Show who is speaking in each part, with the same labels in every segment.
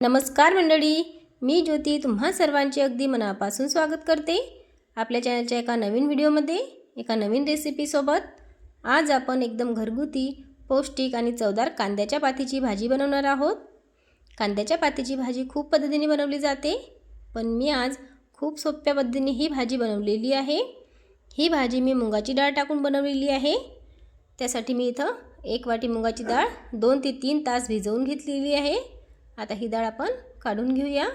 Speaker 1: नमस्कार मंडळी मी ज्योती तुम्हा सर्वांचे अगदी मनापासून स्वागत करते. आपल्या चॅनलच्या एका नवीन व्हिडिओमध्ये एका नवीन रेसिपीसोबत आज आपण एकदम घरगुती पौष्टिक आणि चवदार कांद्याच्या पातीची भाजी बनवणार आहोत. कांद्याच्या पातीची भाजी खूप पद्धतीने बनवली जाते पण मी आज खूप सोप्या पद्धतीने ही भाजी बनवलेली आहे. ही भाजी मी मुगाची डाळ टाकून बनवलेली आहे. त्यासाठी मी इथं एक वाटी मुगाची डाळ दोन ते तीन तास भिजवून घेतलेली आहे. आता ही डाळ आपण काढून घेऊया.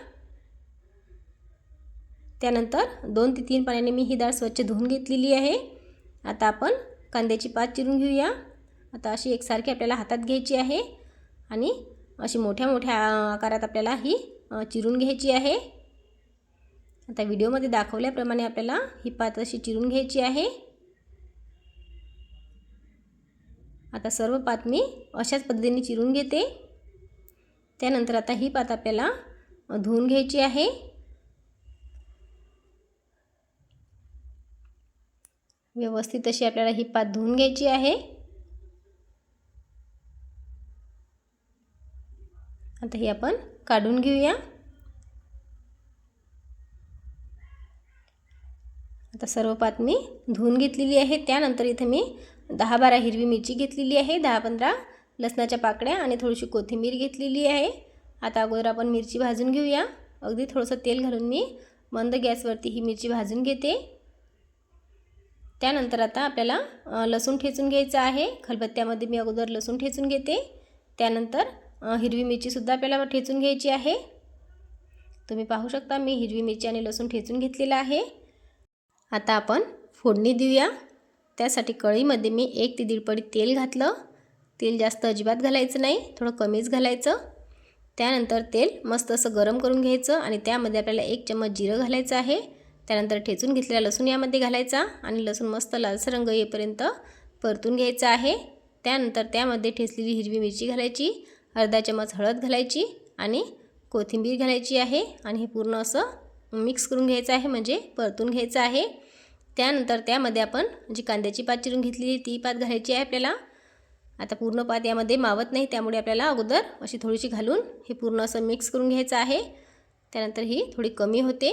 Speaker 1: त्यानंतर दोन ते तीन पाण्याने मी ही डाळ स्वच्छ धुवून घेतलेली आहे. आता आपण कांद्याची पात चिरून घेऊया. आता अशी एकसारखी आपल्याला हातात घ्यायची आहे आणि अशी मोठ्या मोठ्या आकारात आपल्याला ही चिरून घ्यायची आहे. आता व्हिडिओमध्ये दाखवल्याप्रमाणे आपल्याला ही पात अशी चिरून घ्यायची आहे. आता सर्व पात मी अशाच पद्धतीने चिरून घेते. त्यानंतर आता ही पात आपल्याला धुवून घ्यायची आहे. व्यवस्थित अशी आपल्याला ही पात धुवून घ्यायची आहे. आता ही आपण काढून घेऊया. आता सर्व पात मी धुवून घेतलेली आहे. त्यानंतर इथे मी दहा बारा हिरवी मिरची घेतलेली आहे. दहा पंधरा लसणाच्या पाकळ्या आणि थोडीशी कोथिंबीर घेतलेली आहे. आता अगोदर आपण मिरची भाजून घेऊया. अगदी थोडंसं तेल घालून मी मंद गॅसवरती ही मिरची भाजून घेते. त्यानंतर आता आपल्याला लसूण ठेचून घ्यायचं आहे. खलबत्त्यामध्ये मी अगोदर लसूण ठेचून घेते. त्यानंतर हिरवी मिरचीसुद्धा आपल्याला ठेचून घ्यायची आहे. तुम्ही पाहू शकता मी हिरवी मिरची आणि लसूण ठेचून घेतलेलं आहे. आता आपण फोडणी देऊया. त्यासाठी कढईमध्ये मी एक ते दीड पडी तेल घातलं. तेल जास्त अजिबात घालायचं नाही थोडं कमीच घालायचं. त्यानंतर तेल मस्त असं गरम करून घ्यायचं आणि त्यामध्ये आपल्याला एक चम्मच जिरं घालायचं आहे. त्यानंतर ठेचून घेतलेला लसूण यामध्ये घालायचा आणि लसूण मस्त लालसर रंग येईपर्यंत परतून घ्यायचा आहे. त्यानंतर त्यामध्ये ठेचलेली हिरवी मिरची घालायची अर्धा चम्मच हळद घालायची आणि कोथिंबीर घालायची आहे आणि हे पूर्ण असं मिक्स करून घ्यायचं आहे म्हणजे परतून घ्यायचं आहे. त्यानंतर त्यामध्ये आपण जी कांद्याची पात चिरून घेतलेली ती पात घालायची आहे आपल्याला. आता पूर्ण पात यामध्ये मावत नाही त्यामुळे आपल्याला अगोदर अशी थोडीशी घालून हे पूर्ण असं मिक्स करून घ्यायचं आहे. त्यानंतर ही थोडी कमी होते.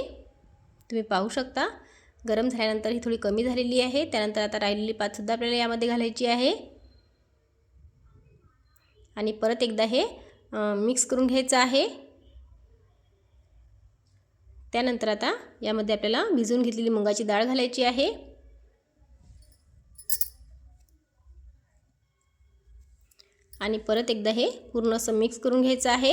Speaker 1: तुम्ही पाहू शकता गरम झाल्यानंतर ही थोडी कमी झालेली आहे. त्यानंतर आता राहिलेली पातसुद्धा आपल्याला यामध्ये घालायची आहे. आणि परत एकदा हे मिक्स करून घ्यायचं आहे. त्यानंतर आता यामध्ये आपल्याला भिजवून घेतलेली मुगाची डाळ घालायची आहे. आणि परत एकदा हे पूर्ण असं मिक्स करून घ्यायचं आहे.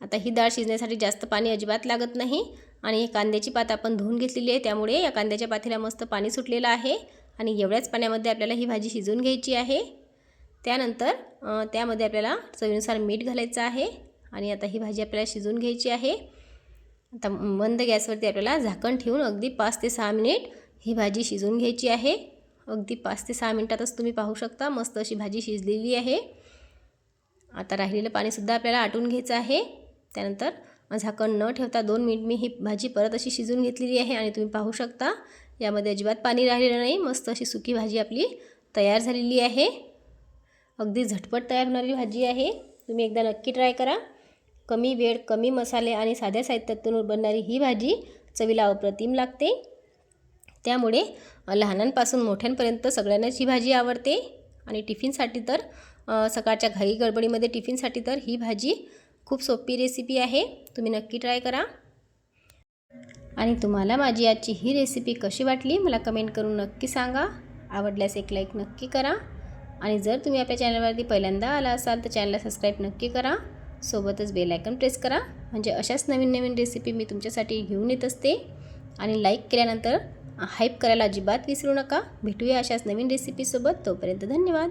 Speaker 1: आता ही डाळ शिजण्यासाठी जास्त पाणी अजिबात लागत नाही आणि कांद्याची पात आपण धुवून घेतलेली आहे. त्यामुळे या कांद्याच्या पातीला मस्त पाणी सुटलेलं आहे आणि एवढ्याच पाण्यामध्ये आपल्याला ही भाजी शिजवून घ्यायची आहे. त्यानंतर त्यामध्ये आपल्याला चवीनुसार मीठ घालायचं आहे आणि आता ही भाजी आपल्याला शिजवून घ्यायची आहे. आता मंद गॅसवरती आपल्याला झाकण ठेवून अगदी पाच ते सहा मिनिट ही भाजी शिजवून घ्यायची आहे. अगदी पाच ते सहा मिनिटातच तुम्ही पाहू शकता मस्त अशी भाजी शिजलेली आहे. आता राहिलेलं पाणीसुद्धा आपल्याला आटून घ्यायचं आहे. त्यानंतर झाकण न ठेवता दोन मिनिट मी ही भाजी परत अशी शिजवून घेतलेली आहे आणि तुम्ही पाहू शकता. यामध्ये अजिबात पाणी राहिलेलं नाही. मस्त अशी सुकी भाजी आपली तयार झालेली आहे. अगदी झटपट तयार होणारी भाजी आहे. तुम्ही एकदा नक्की ट्राय करा. कमी वेळ कमी मसाले आणि साध्या साहित्यातून बनणारी ही भाजी चवीला अप्रतिम लागते. त्यामुळे लहानांपासून मोठ्यांपर्यंत सगळ्यांनाच ही भाजी आवडते. आणि टिफिनसाठी तर सकाळच्या घाई गडबडीमध्ये टिफिनसाठी तर ही भाजी खूप सोपी रेसिपी आहे. तुम्ही नक्की ट्राय करा. आणि तुम्हाला माझी आजची ही रेसिपी कशी वाटली मला कमेंट करून नक्की सांगा. आवडल्यास एक लाईक नक्की करा. आणि जर तुम्ही आपल्या चॅनलवरती पहिल्यांदा आला असाल तर चॅनलला सबस्क्राईब नक्की करा. सोबतच बेल आयकन प्रेस करा. म्हणजे अशाच नवीन नवीन रेसिपी मी तुमच्यासाठी घेऊन येत असते. आणि लाईक केल्यानंतर हाईप करायला अजिबात विसरू नका. भेटूया अशाच नवीन रेसिपीसोबत तोपर्यंत धन्यवाद.